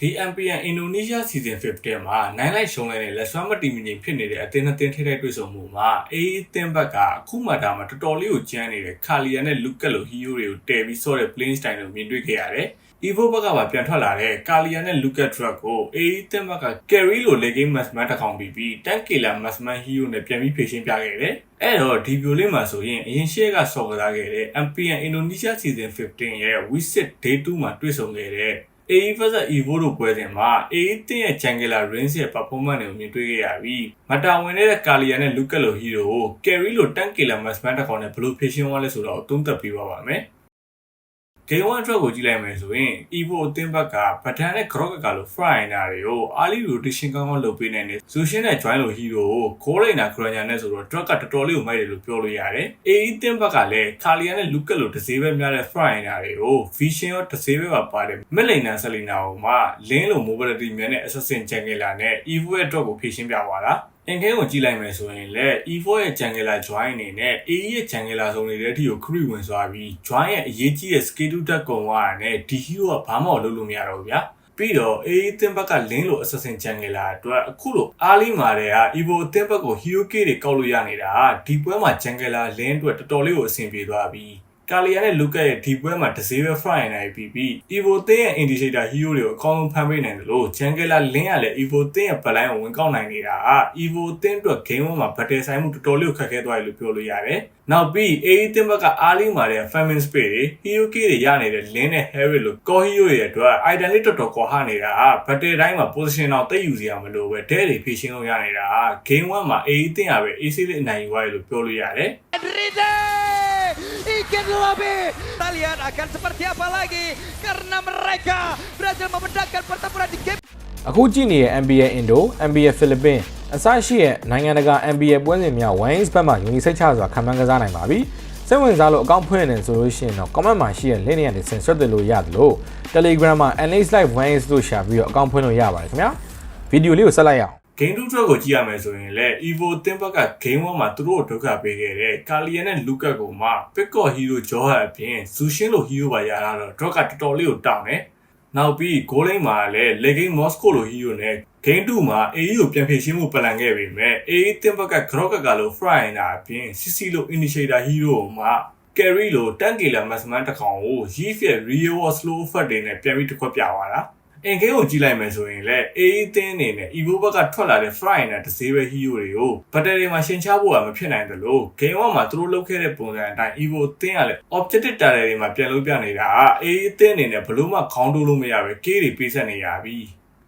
ဒီ MPN Indonesia Season 15မှာနိုင်လိုက်ရှုံးလိုက်တဲ့လက်စွမ်းမတီမငိမ်ဖြစ်နေတဲ့အသင်းနှစ်သင်းထိတဲ့တွေ့ဆုံမှုမှာအေးအသင်းဘက်ကအခုမှဒါမှတော်တော်လေးကိုကြမ်းနေတဲ့ခါလီယာနဲ့လူကက်လိုဟီယိုတွေကိုတည်ပြီးဆော့တဲ့ playing style ကိုမြင်တွေ့ခဲ့ရတယ်။ Evo ဘက်ကပါပြန်ထွက်လာတဲ့ကာလီယာနဲ့လူကက်ထရက်ကိုအေးအသင်းဘက်က carry လို leg game matchman တစ်ကောင်ပြီးပြီးတန်ကီလာ matchman hero နဲ့ပြန်ပြီးဖြည့်ရှင်းပြခဲ့တယ်။အဲ့တော့ဒီဗီဒီယိုလေးမှာဆိုရင်အရင်ရှေ့ကဆော့ကစားခဲ့တဲ့ MPN Indonesia Season 15ရဲ့ Visit Day 2မှာတွေ့ဆုံခဲ့တဲ့ AE vs Evo တို့ပွဲစဉ်မှာ AE တင်းရဲ့ Jungler Rings ရဲ့ performance တွေကိုမြင်တွေ့ခဲ့ရပြီးမတာဝင်တဲ့ကာလီယာနဲ့ Luca လို hero ကို carry လို tank killer matchman တစ်ခေါက်နဲ့ဘယ်လိုဖြည့်ရှင်းသွားလဲဆိုတော့သုံးသပ်ပြပါပါမယ်။ Game 1အတွက်ကိုကြည့်လိုက်မယ်ဆိုရင် Evo အသင်းဘက်ကဗဒန်နဲ့ Grok ကလို Fryna တွေကို early rotation ကောင်းကောင်းလုပ်ပေးနိုင်တယ်။ Zushin နဲ့ Join လို hero ကို Goal Liner Grania နဲ့ဆိုတော့ Drug ကတော်တော်လေးကိုမိုက်တယ်လို့ပြောလို့ရတယ်။ AE အသင်းဘက်ကလည်း Kalia နဲ့ Luka လိုတစ်စေးပဲများတဲ့ Fryna တွေကို Vision ရောတစ်စေးပဲပါပါတယ် Mid Laner Selena ကိုမှ Lane လို mobility များနဲ့ Assassin Jungler နဲ့ Evo ရဲ့အတွက်ကိုဖြည့်ရှင်းပြပါလား။ အင်ခဲကိုကြည့်လိုက်မယ်ဆိုရင်လည်း Evo ရဲ့ Jungler join အနေနဲ့ AE ရဲ့ Jungler ဆုံးတွေတဲ့အထိကိုခရီးဝင်သွားပြီး join ရဲ့အရေးကြီးတဲ့ skill တက်ကုန်သွားတာနဲ့ဒီ hero ကဘာမှမလုပ်လို့မရတော့ဘူးဗျာပြီးတော့ AE အသင်းဘက်က link လို assassin Jungler အတွက်အခုလိုအားလိမာတဲ့က Evo အသင်းဘက်ကို hero K တွေကောက်လို့ရနေတာဒီပွဲမှာ Jungler link အတွက်တော်တော်လေးကိုအဆင်ပြေသွားပြီး ကာလီယာနဲ့လူကရဲ့ဒီပွဲမှာတစ်စေးပဲ fry နိုင်ပြီးပြီး Evo သင်းရဲ့ indicator hero တွေကိုအကောင်းဆုံးဖမ်းပေးနိုင်တယ်လို့ Jungler Link ကလည်း Evo သင်းရဲ့ backline ကိုဝင်ကောက်နိုင်နေတာ Evo သင်းအတွက် game 1မှာ battle ဆိုင်မှုတော်တော်လေးကိုခက်ခဲသွားတယ်လို့ပြောလို့ရတယ်။နောက်ပြီး AE သင်းဘက်ကအားလေးမာတဲ့ famine space တွေ hero key တွေရနေတဲ့ Link နဲ့ Harry လို့ core hero တွေအတွက် item လေးတော်တော်ကွာဟနေတာ battle တိုင်းမှာ position တော့တိတ်ယူစရာမလိုပဲတဲ့တွေဖြည့်ရှင်းလို့ရနေတာ game 1မှာ AE သင်းရပဲ AC လေးအနိုင်ယူသွားတယ်လို့ပြောလို့ရတယ်။ Enrique y que Lobe. Kita lihat akan seperti apa lagi karena mereka berhasil memecahkan pertempuran di game အခုကြည့်နေတဲ့ NBA Indo, NBA Philippines အစရှိတဲ့နိုင်ငံတကာ NBA ပွဲစဉ်များ Wayne's ဘက်မှာယူနီစိတ်ချစွာခံမှန်းကစားနိုင်ပါပြီ။စိတ်ဝင်စားလို့အကောင့်ဖွင့်နေဆိုလို့ရှိရင်တော့ comment မှာရှိတဲ့ link တွေကနေဆင်ဆွတ်တယ်လို့ရတယ်လို့ Telegram မှာ NH Live Wayne's လို့ရှာပြီးတော့အကောင့်ဖွင့်လို့ရပါတယ်ခင်ဗျာ။ဗီဒီယိုလေးကိုဆက်လိုက်ရအောင် Game 2 track ကိုကြည့်ရမယ်ဆိုရင်လည်း Evo တင်ဘက်က Game 1မှာသူတို့ကိုဒုက္ခပေးခဲ့တဲ့ Kalia နဲ့ Luka ကိုမှ Pickle Hero Johan အပြင် Zushin လို hero ပါရတာတော့ drop ကတော်တော်လေးကိုတောင်းတယ်။နောက်ပြီး goal line မှာလည်း Legend Moscow လို hero နဲ့ Game 2မှာ AE ကိုပြန်ဖြည့်ရှင်းမှုပလန်ခဲ့ပေမဲ့ AE တင်ဘက်က Grok ကလို Fry နာအပြင် CC လို Initiator hero ကိုမှ carry လို Tankila Massman တစ်ခေါင်ကို Yift ရဲ့ Real War Slow Effect တွေနဲ့ပြန်ပြီးတစ်ခွက်ပြသွားတာ။ အင်ကေကိုကြည့်လိုက်မယ်ဆိုရင်လည်းအေးသင်းအနေနဲ့ Evo ဘက်ကထွက်လာတဲ့ Fry နဲ့တစ်စေးပဲ hero တွေကိုဘတ်တရီမှာရှင်းချဖို့ကမဖြစ်နိုင်တယ်လို့ Game 1မှာသူတို့လုပ်ခဲ့တဲ့ပုံစံအတိုင်း Evo သင်းကလည်း objective target တွေမှာပြန်လုပ်ပြနေတာအေးသင်းအနေနဲ့ဘလို့မှခေါင်းတိုးလို့မရပဲကေးတွေပေးဆက်နေရပြီ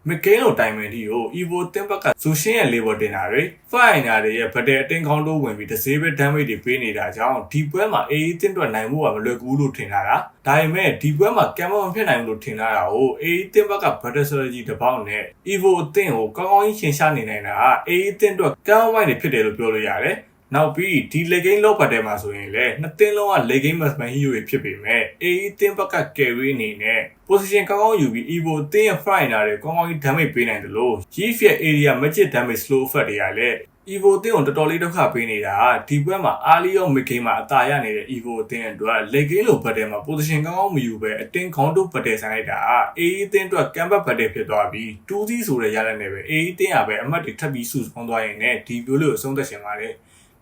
မကင်းလိုတိုင်မန်တီကို Evo တင်ဘက်ကဇူရှင်းရဲ့ label တင်တာတွေ Fire တွေရဲ့ဗတ်တဲ့အတင်းခေါင်းတိုးဝင်ပြီးတစ်စေးပဲ damage တွေပေးနေတာကြောင့်ဒီပွဲမှာအေးတင်တော့နိုင်မှုကမလွယ်ကူလို့ထင်တာဒါပေမဲ့ဒီပွဲမှာကံမမဖြစ်နိုင်ဘူးလို့ထင်တာကိုအေးတင်ဘက်က battle strategy တစ်ပေါက်နဲ့ Evo အသင်းကိုကောင်းကောင်းကြီးရှင်းရှားနေနိုင်တာအေးတင်တော့ကံမိုက်တွေဖြစ်တယ်လို့ပြောလို့ရတယ် နောက်ပြီးဒီ leg game လောက်ပတ်တယ်မှာဆိုရင်လည်းနှစ်သင်းလုံးက leg game matchman hero တွေဖြစ်ပေမဲ့ AE သင်းဘက်က carry အနေနဲ့ position ကောင်းကောင်းယူပြီး Evo သင်းရဲ့ fry နာတွေကောင်းကောင်းကြီး damage ပေးနိုင်တယ်လို့ Chief ရဲ့ area magic damage slow effect တွေကလည်း Evo အသင်းကိုတော်တော်လေးဒုက္ခပေးနေတာဒီပွဲမှာ early ရော mid game မှာအသာရနေတဲ့ Evo အသင်းအတွက် leg game လို battle မှာ position ကောင်းကောင်းမယူပဲအတင်းခေါင်းတို့ battle ဆိုင်လိုက်တာ AE အသင်းအတွက် camp battle ဖြစ်သွားပြီး 2C ဆိုတဲ့ရလဒ်နဲ့ပဲ AE အသင်းကပဲအမှတ်တွေထပ်ပြီးစုဆောင်းသွားရင်လည်းဒီ view လေးကိုအဆုံးသတ်ရှင်ပါတယ်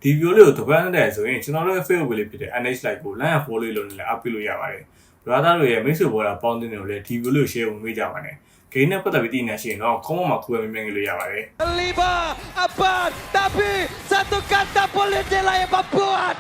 ဒီ view လေးကိုတပတ်နဲ့ဆိုရင်ကျွန်တော်တို့ရဲ့ Facebook လေးဖြစ်တဲ့ NH Live ကို like and follow လေးလုပ်နေလဲ up ပြလို့ရပါတယ် brother တို့ရဲ့မိတ်ဆွေပေါ်တာပေါင်းတင်တွေကိုလည်းဒီ view လေးကို share ဝင်ပေးကြပါနဲ့ဂိမ်းနဲ့ပတ်သက်ပြီးသိနေရှိရင်တော့ comment မှာခုပဲမြင်မြင်လို့ရပါတယ် lima abad tapi satu kata boleh dia lah yang membuat